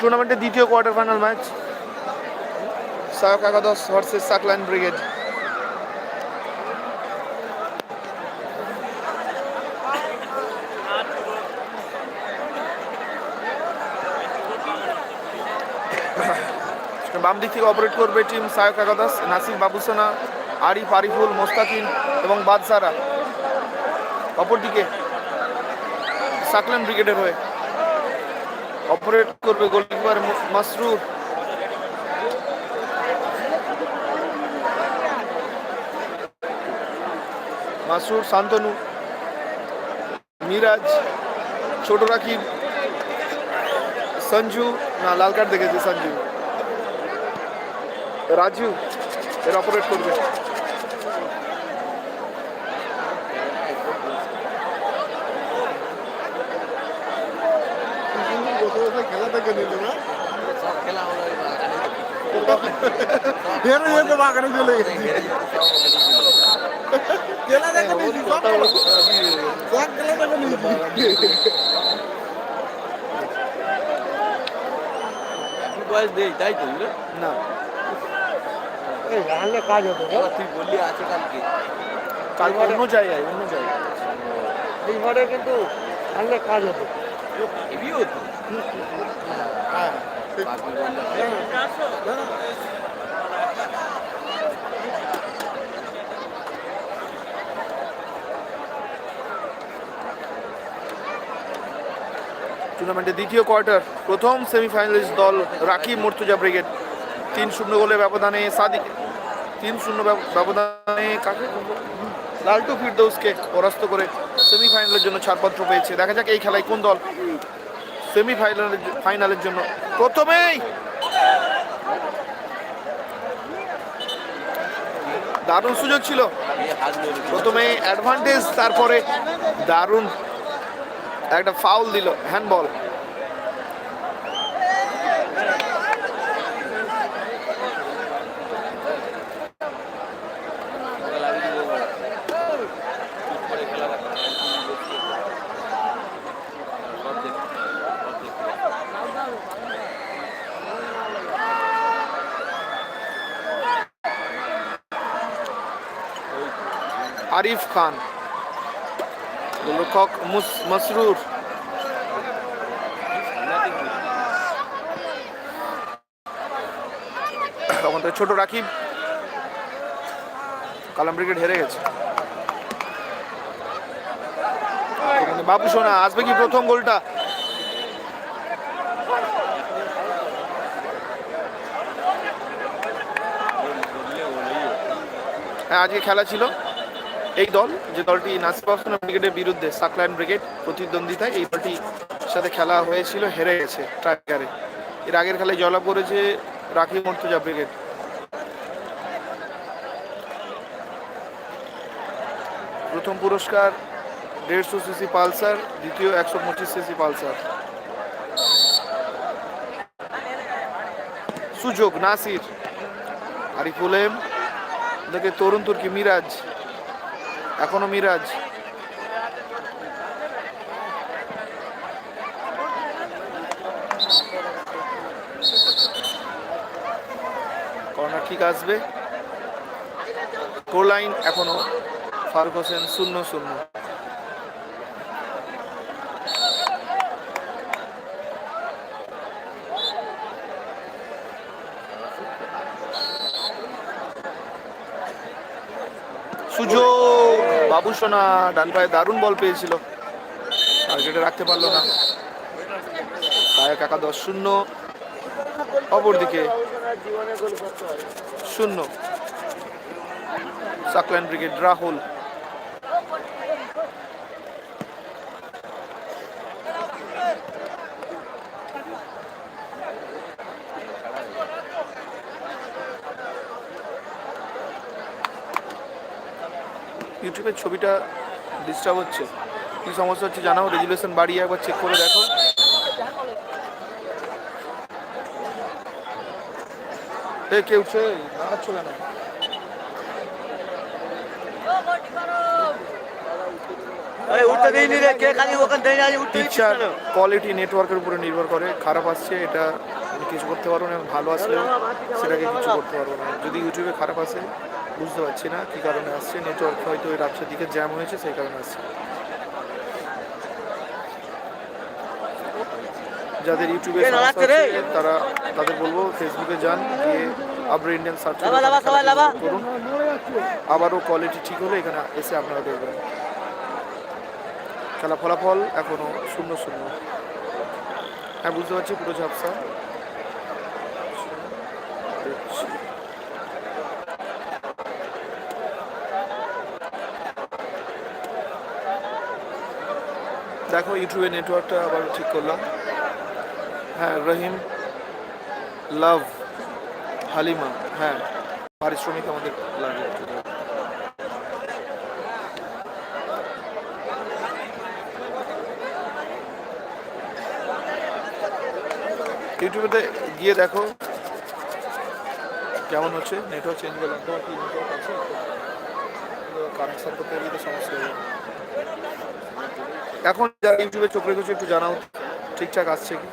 টুর্নামেন্টের দ্বিতীয় quarter final match. Sayak একাদশ ভার্সেস সাকলাইন ব্রিগেড। বাম দিক থেকে অপারেট করবে টিম সায়ক একাদশ, নাসির বাবুসানা। আরিফ আরিফুল মোস্তাকিন এবং বাদসারা অপরদিকে সাকলাইন ব্রিগেডের হয়ে অপারেট করবে গোলকিপার মাসরুর মাসরুর শান্তনু, মিরাজ, ছোট রাকিব, সঞ্জু, না, লাল কার্ড দেখেছে সঞ্জু। রাজু। এর অপারেট করবে। খেলা থেকে নিলে না খেলা হলো এই বাগানে। হেরে যেতে বাগানে চলে গেছি। খেলা দেখে নিয়েছি সব খেলা। দেখে নিয়েছি বয়স নেই তাই তো না। এই রানলে কাজ হতো তুই বললি আছে কালকে। কাল অন্য জায়গায় অন্য জায়গায়। এই ঘরে কিন্তু রানলে কাজ হতো। হ্যাঁ টুর্নামেন্টের দ্বিতীয় কোয়ার্টার প্রথম সেমিফাইনালিস্ট দল রাকিব মুর্তুজা ব্রিগেড। তিন শূন্য গোলের ব্যবধানে সাদিক তিন শূন্য ব্যব- ব্যবধানে কাকে লালটু ফিরদৌসকে পরাস্ত করে সেমিফাইনালের জন্য ছাড়পত্র পেয়েছে। দেখা যাক এই খেলায় কোন দল সেমিফাইনালের ফাইনালের জন্য প্রথমেই দারুণ সুযোগ ছিল। প্রথমে অ্যাডভান্টেজ তারপরে দারুণ একটা ফাউল দিল হ্যান্ডবল ওকে লাগিয়ে দিব চুপ করে খেলা দেখা সব দেখ সব দেখতে আরিফ খান। লেখক মুস- মসরুর। ছোট রাকিব। কালাম ব্রিগেড হেরে গেছে। বাবু সোনা, আসবে কি প্রথম গোলটা? হ্যাঁ আজকে খেলা ছিল। এই দল, যে দলটি নাসির বাবুসোনা ব্রিগেডের বিরুদ্ধে সাকলাইন ব্রিগেড প্রতিদ্বন্দ্বিতায় এই দলটির সাথে খেলা হয়েছিল, হেরে গেছে ট্রাইকারে এর আগের খেলায় জয়লাভ করেছে রাখি মর্তুজা ব্রিগেড। প্রথম পুরস্কার দেড়শো সিসি পালসার, দ্বিতীয় একশো পঁচিশ সিসি পালসার। সুযোগ, নাসির আরিফুল এম দেখে তরুণ তুর্কি মিরাজ। এখনও মিরাজ। কর্নার ঠিক আসবে। গোল লাইন এখনও ফারুক হোসেন শূন্য শূন্য। সুযোগ! বাবু সোনা ডান পায়ে দারুণ বল পেয়েছিল। টার্গেটে রাখতে পারল না। তায়া কাকা দশ শূন্য। অপরদিকে শূন্য। সাকলেন ব্রিগেড রাহুল ইউটিউবের ছবিটা ডিস্টার্ব হচ্ছে। কি সমস্যা হচ্ছে জানাও রেজুলেশন বাড়িয়ে একবার চেক করে দেখো। এ কেউ উঠছে? দাঁড়াচ্ছ কেন? কে পিকচার কোয়ালিটি নেটওয়ার্কের উপরে নির্ভর করে খারাপ আসছে এটা কিছু করতে পারব না ভালো আসলে সেটাকে কিছু করতে পারব না। যদি ইউটিউবে খারাপ আসে বুঝতে পারছি না কী কারণে আসছে নেটওয়ার্ক হয়তো ওই রাত্রের দিকে জ্যাম হয়েছে সেই কারণে আসছে। যাদের ইউটিউবে? তারা তাদের বলব ফেসবুকে যান গিয়ে আবার ইন্ডিয়ান সার্চ। করুন। আবারও কোয়ালিটি ঠিক হলে এখানে এসে আপনারা দেখবেন। খেলা ফলাফল এখনও শূন্য শূন্য। হ্যাঁ বুঝতে পারছি পুরো ঝাপসা। দেখো ইউটিউবে নেটওয়ার্কটা আবার ঠিক করলাম। হ্যাঁ রহিম, লাভ, হালিমা হ্যাঁ পারিশ্রমিক আমাদের লাগে। দাও। ইউটিউবেতে গিয়ে দেখো, কেমন হচ্ছে? নেটওয়ার্ক চেঞ্জ করলাম তোমার কি নেটওয়ার্ক আছে? কানেকশন করতে গেলে তো সমস্যা হয়ে যাবে। এখন যারা ইউটিউবে চোখ রেখেছো, একটু জানাও, ঠিকঠাক আসছে কি?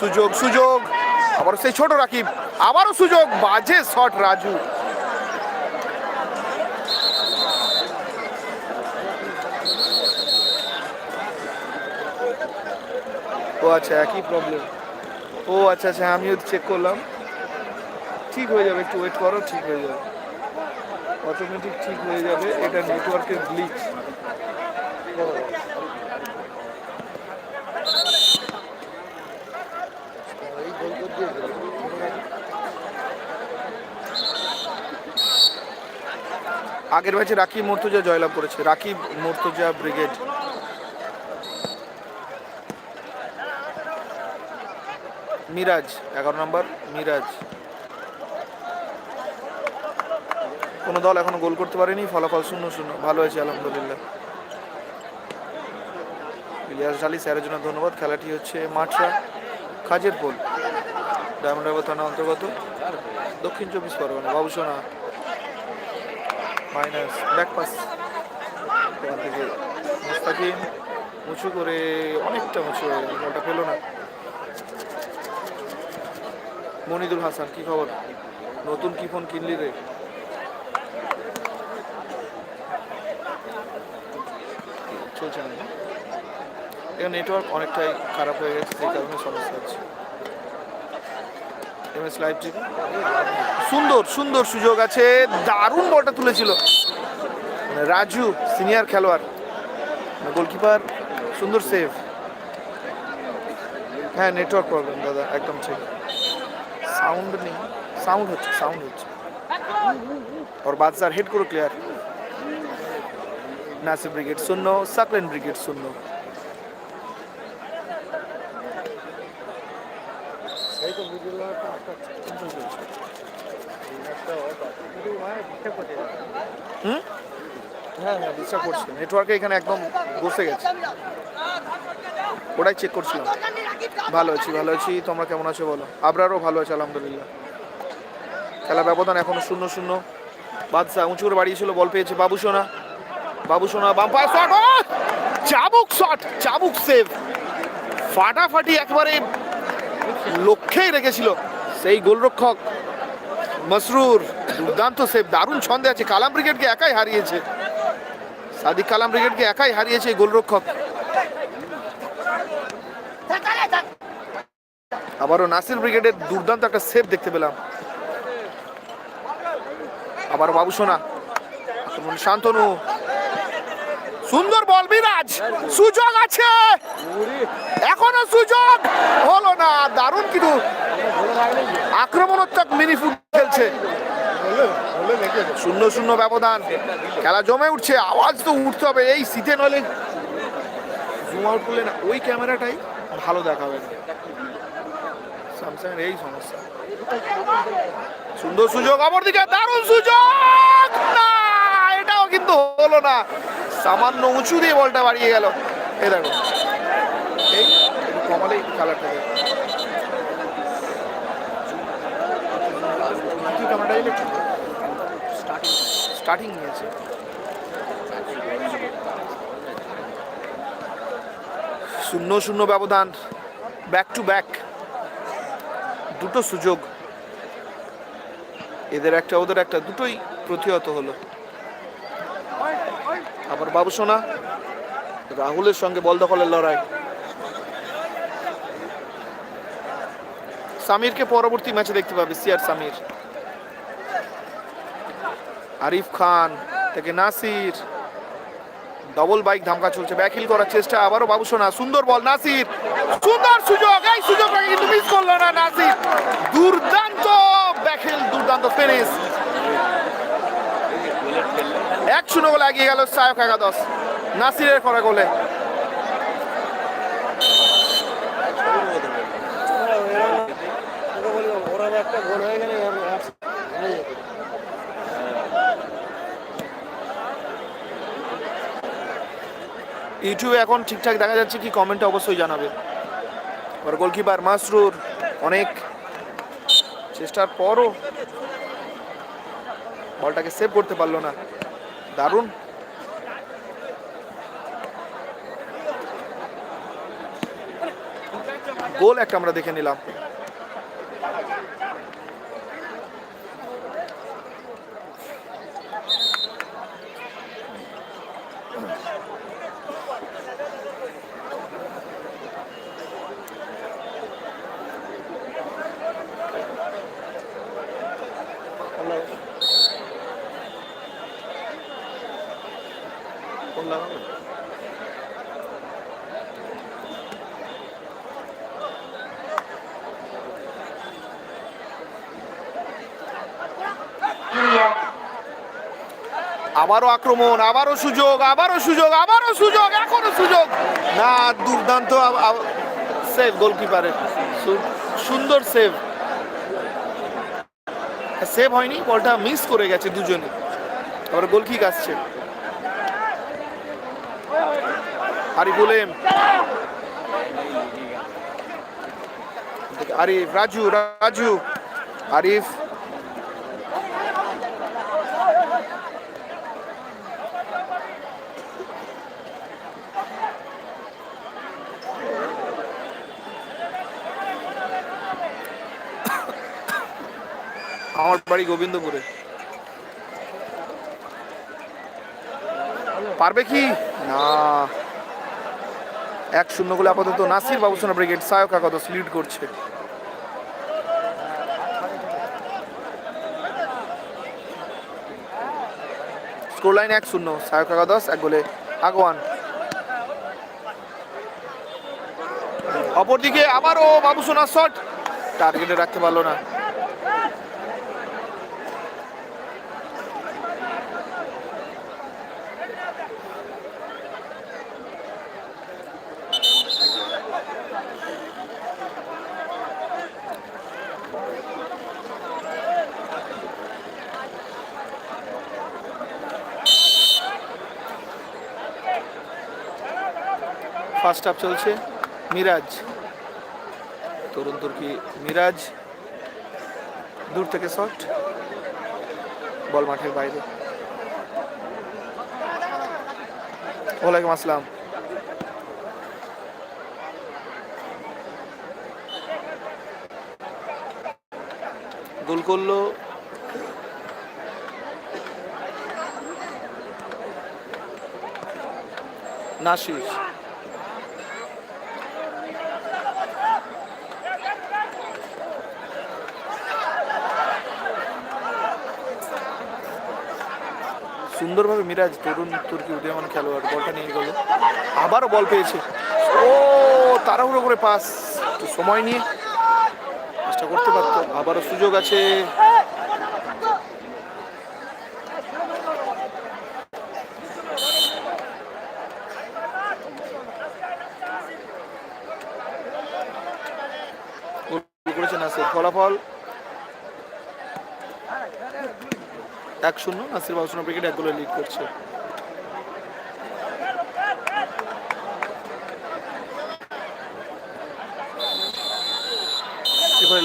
সুযোগ সুযোগ! আবার সেই ছোট রাকিব। আবারও সুযোগ, বাজে শট রাজু। ও আচ্ছা একই প্রবলেম ও আচ্ছা আচ্ছা আমিও চেক করলাম। ঠিক হয়ে যাবে, একটু ওয়েট করো, ঠিক হয়ে যাবে। অটোমেটিক ঠিক হয়ে যাবে, এটা নেটওয়ার্কের গ্লিচ আগের ম্যাচে রাকিব মর্তুজা জয়লাভ করেছে। রাকিব মর্তুজা ব্রিগেড। মিরাজ, এগারো নম্বর, মিরাজ। কোনো দল এখনও গোল করতে পারেনি, ফলাফল শূন্য শূন্য। ভালো হয়েছে আলহামদুলিল্লাহ। ইলিয়াস ঢালি স্যারের জন্য ধন্যবাদ। খেলাটি হচ্ছে মাঠরা খাজের পোল ডায়মন্ড থানা অন্তর্গত। দক্ষিণ চব্বিশ Pargana. Babusona. Minus back pass এখান থেকে মুস্তাকিম উঁচু করে অনেকটা উঁচু বলটা পেল না। মনিদুল হাসান, কি খবর? নতুন কি ফোন কিনলি রে? চলছে না নেটওয়ার্ক অনেকটাই খারাপ হয়ে গেছে, সেই কারণে সমস্যা হচ্ছে। এমএস লাইভ টিভি সুন্দর সুন্দর সুযোগ আছে দারুণ বলটা তুলেছিল মানে রাজু সিনিয়র খেলোয়াড় গোলকিপার সুন্দর সেভ হ্যাঁ নেটওয়ার্ক প্রবলেম দাদা একদম ঠিক সাউন্ড নেই সাউন্ড হচ্ছে সাউন্ড হচ্ছে और बादशाह हेड करो क्लियर नासिर ब्रिगेड শূন্য সাকলেন ব্রিগেড শূন্য হুম হ্যাঁ হ্যাঁ নেটওয়ার্কে এখানে একদম গেছে। ওটাই চেক করছিলাম। ভালো আছি ভালো আছি। তোমরা কেমন আছো বলো? আবরারও ভালো আছে, আলহামদুলিল্লাহ। খেলা ব্যবধান এখনও শূন্য শূন্য। বাদশাহ, উঁচু করে বাড়িয়েছিল, বল পেয়েছে। বাবু সোনা বাবু সোনা বাম্পায়ার শট চাবুক শট, চাবুক সেভ ফাটাফাটি একবারে লক্ষ্যেই রেখেছিল। সেই গোলরক্ষক মসরুর দুর্দান্ত সেভ দারুণ ছন্দে আছে। কালাম ব্রিগেডকে একাই হারিয়েছে। সাদিক কালাম ব্রিগেডকে একাই হারিয়েছে এই গোলরক্ষক। আবারও নাসির ব্রিগেডের দুর্দান্ত একটা সেভ দেখতে পেলাম। আবার বাবু সোনা শান্তনু। সুন্দর বল, বিরাজ। সুযোগ আছে। এখনও সুযোগ হলো না। দারুণ কিন্তু আক্রমণাত্মক মিনি ফুট খেলছে। শূন্য শূন্য ব্যবধান। খেলা জমে উঠছে। আওয়াজ তো উঠতে হবে। এই শীতে নলে জুম আউট করলে না, ওই ক্যামেরাটাই ভালো দেখাবে। স্যামসাং এই সমস্যা। সুন্দর সুযোগ, অপরদিকে দারুণ সুযোগ! না, এটাও কিন্তু হলো না। সামান্য উঁচু দিয়ে বলটা বাড়িয়ে গেল। এই দেখো। এই কমালেই কালারটা স্টার্টিং নিয়েছে শূন্য শূন্য ব্যবধান। ব্যাক টু ব্যাক দুটো সুযোগ। এদের একটা, ওদের একটা, দুটোই প্রতিহত হলো। আবার বাবু সোনা, রাহুলের সঙ্গে বল দখলের লড়াই। সামিরকে পরবর্তী ম্যাচে দেখতে পাবে সিয়ার সামির। আরিফ খান থেকে নাসির। ডবল বাইক ধামকা চলছে, ব্যাকহিল করার চেষ্টা, আবারও বাবু সোনা, সুন্দর বল, নাসির। সুন্দর সুযোগ, এই সুযোগটাকে কিন্তু মিস করল না নাসির। দুর্দান্ত, ব্যাকহিল দুর্দান্ত ফিনিশ এক শূন্য গোলে এগিয়ে গেল সায়ক একাদশ। নাসিরের করা গোলে। ইউটিউবে এখন ঠিকঠাক দেখা যাচ্ছে কি কমেন্টে অবশ্যই জানাবে। আর গোলকিপার মাসরুর অনেক চেষ্টার পরও বলটাকে সেভ করতে পারল না। দারুণ। গোল একটা আমরা দেখে নিলাম কোন লাগাবো? আবারও আক্রমণ, আবারও সুযোগ আবারও সুযোগ আবারও সুযোগ, এখনও সুযোগ। না, দুর্দান্ত সেভ গোলকিপারের সুন্দর সেভ সেভ হয়নি, বলটা মিস করে গেছে দুজনে। আবার গোল কিক আসছে। আরিফুল এম। আরিফ, রাজু রাজু। আরিফ। আমার বাড়ি গোবিন্দপুরে। পারবে কি? না। এক শূন্য গোলে আপাতত নাসির বাবুসোনা ব্রিগেড, সায়ক একাদশ লিড করছে। স্কোর লাইন এক শূন্য, সায়ক একাদশ, এক গোলে আগওয়ান অপরদিকে আবারও বাবুসোনা শট টার্গেটে রাখতে পারল না। ফার্স্ট হাফ চলছে। মিরাজ। তরুণ তুর্কি মিরাজ। দূর থেকে শট বল মাঠের বাইরে। ওয়ালাইকুম আসসালাম। গোল করল। নাসির। সুন্দরভাবে মিরাজ, তরুণ তুর্কি, উদীয়মান খেলোয়াড়, বলটা নিয়ে গেল। আবারও বল পেয়েছে। ও, তাড়াহুড়ো করে পাস। সময় নিয়ে চেষ্টা করতে পারতো। আবারও সুযোগ আছে। করেছে ফলাফল? এক শূন্য, নাসির বাবুসোনা ব্রিগেড এক গোলে লিড করছে।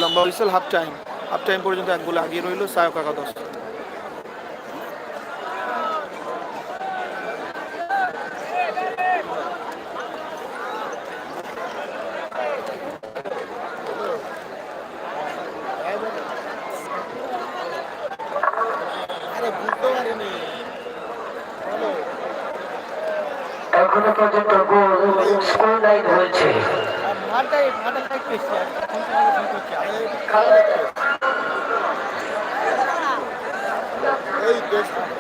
লম্বা whistle half time half time পর্যন্ত এক গোলে আগিয়ে রইল সায়ক একাদশ আরে বুঝতে পারিনি বলো এখনও পর্যন্ত গোল স্কোর লাইন হয়েছে মাঠটাই মাঠটা একটু এসছে ফোন করে ফোন করছে খেলা দেখতে এই দেশ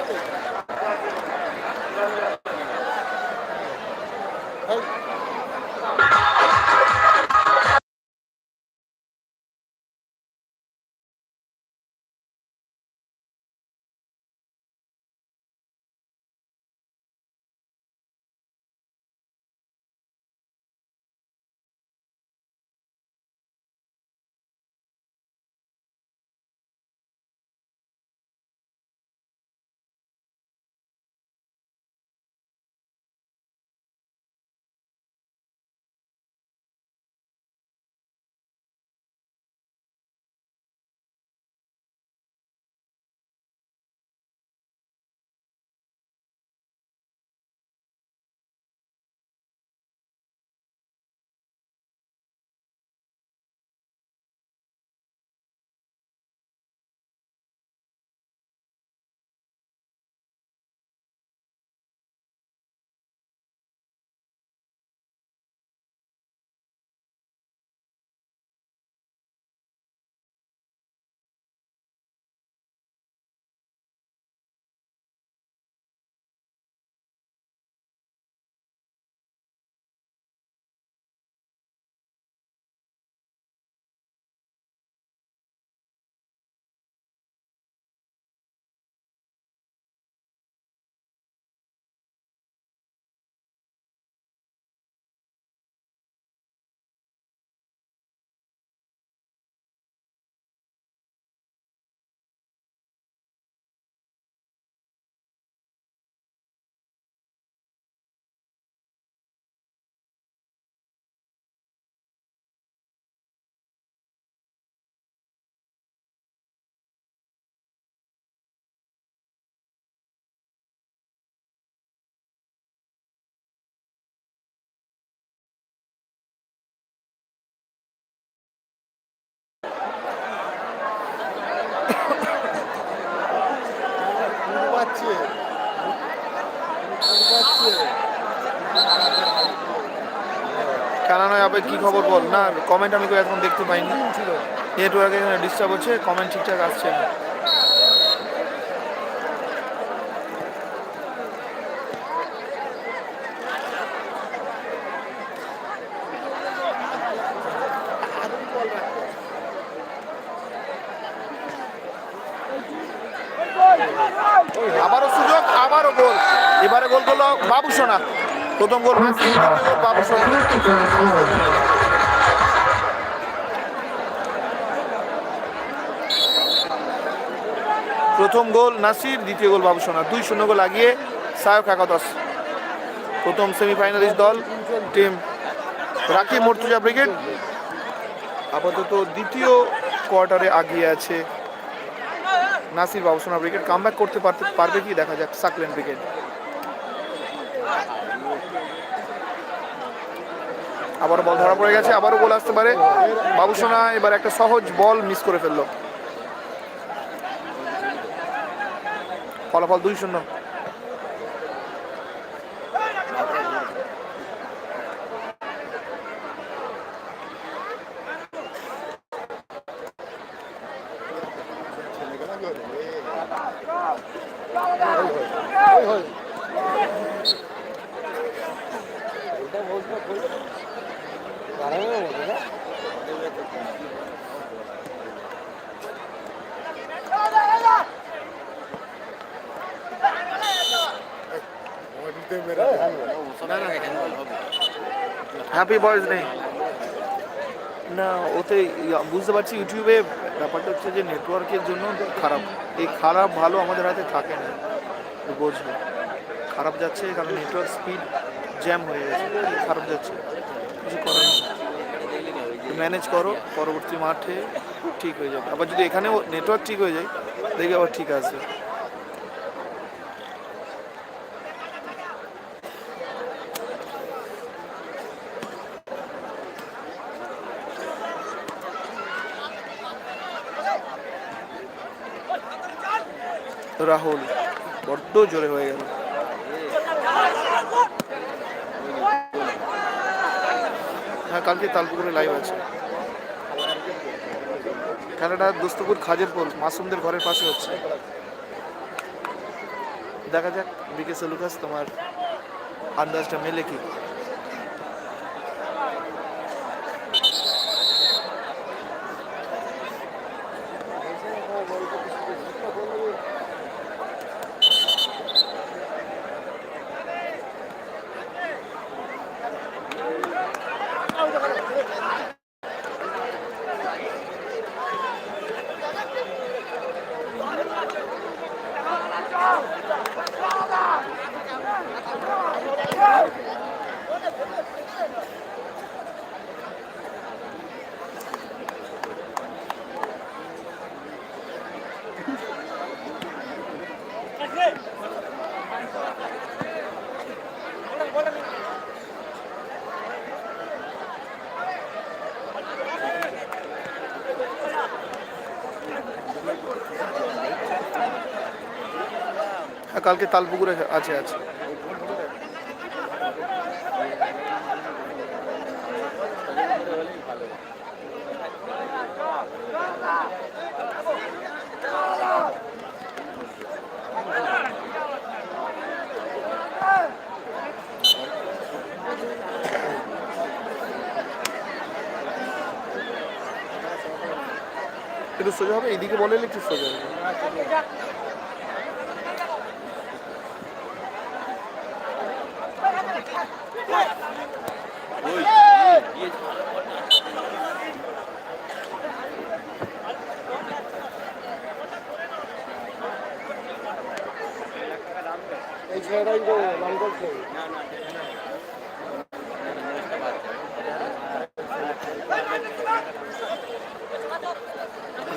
আবে কি খবর বল? না কমেন্ট আমি কই এখন দেখতে পাইনি। নেটওয়ার্ক এখানে ডিস্টার্ব হচ্ছে কমেন্ট ঠিকঠাক আসছে না। আবারও সুযোগ, আবারও গোল। এবারে গোল করল বাবু সোনা। প্রথম গোল প্রথম গোল নাসির, দ্বিতীয় গোল বাবু সোনা দুই শূন্য গোল আগিয়ে সায়ক একাদশ। প্রথম সেমিফাইনালিস্ট দল, টিম রাকিব মর্তুজা ব্রিগেড। আপাতত দ্বিতীয় কোয়ার্টারে আগিয়ে আছে নাসির বাবুসোনা ব্রিগেড। কামব্যাক করতে পারতে পারবে কি? দেখা যাক, সাকলেন ব্রিগেড। আবার বল ধরা পড়ে গেছে, আবারও বল আসতে পারে। বাবুসোনা এবার একটা সহজ বল মিস করে ফেলল। ফলাফল দুই শূন্য। হ্যাপি বয়েজ নেই না, ওতে বুঝতে পারছি ইউটিউবে ব্যাপারটা হচ্ছে যে নেটওয়ার্কের জন্য খারাপ। এই খারাপ ভালো আমাদের হাতে থাকে না বুঝবে। খারাপ যাচ্ছে কারণ নেটওয়ার্ক স্পিড জ্যাম হয়ে গেছে, খারাপ যাচ্ছে। কিছু করার ম্যানেজ করো, পরবর্তী মাঠে ঠিক হয়ে যাবে। আবার যদি এখানেও নেটওয়ার্ক ঠিক হয়ে যায়, দেখবে আবার ঠিক আছে। রাহুল, বড্ড জোরে হয়ে গেল। হ্যাঁ কালকে তালপুকুরে লাইভ আছে। খেলাটা দোস্তপুর খাজের পোল, মাসুমদের ঘরের পাশে হচ্ছে। দেখা যাক বিকে সেলুকাস তোমার আন্দাজটা মেলে কি? কালকে তালপুকুরে আছে আছে। সোজা হবে এইদিকে বলে একটু সোজা হবে।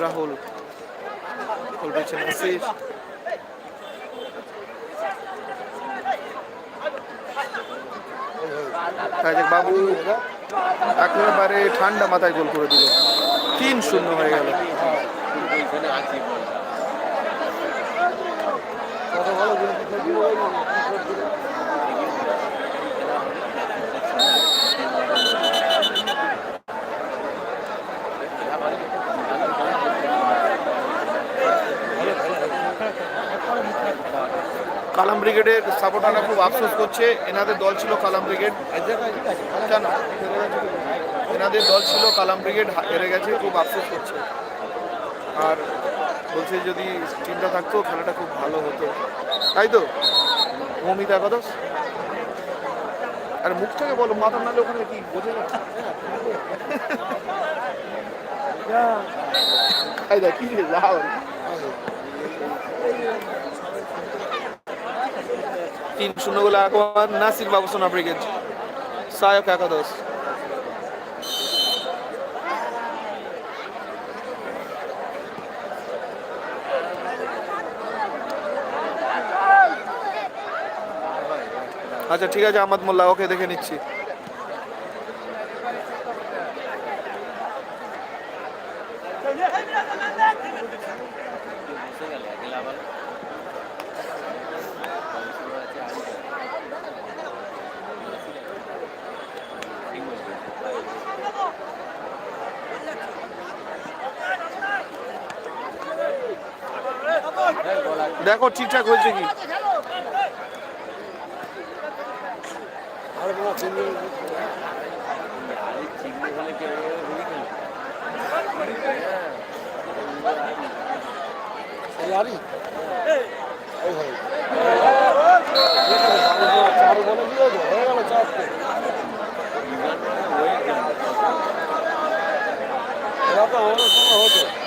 রাহুল বাবু একেবারে ঠান্ডা মাথায় গোল করে দিল। তিন শূন্য হয়ে গেল ওইখানে আছি কত ভালো গোলকিপার ছিল ওই কিপার ছিল। কালাম ব্রিগেডের সাপোর্টাররা খুব আফসোস করছে। এনাদের দল ছিল কালাম ব্রিগেড। কেন এনাদের দল ছিল কালাম ব্রিগেড, হেরে গেছে, খুব আফসোস করছে। আর বলছে যদি টিমটা থাকতো, খেলাটা খুব ভালো হতো। তাই তো? মমিতা একাদশ আর মুখ থেকে বলো, মাথা নালে ওখানে কি বোঝে না? কি তিন শূন্য গোলে আগোয়ান নাসির বাবুসোনা ব্রিগেড। সায়ক একাদশ। আচ্ছা ঠিক আছে আহমদ মোল্লা ওকে দেখে নিচ্ছি। দেখো ঠিকঠাক হয়েছে কি? আরি এই ভাই চার বলে তো হয়ে গেল চারটে হতো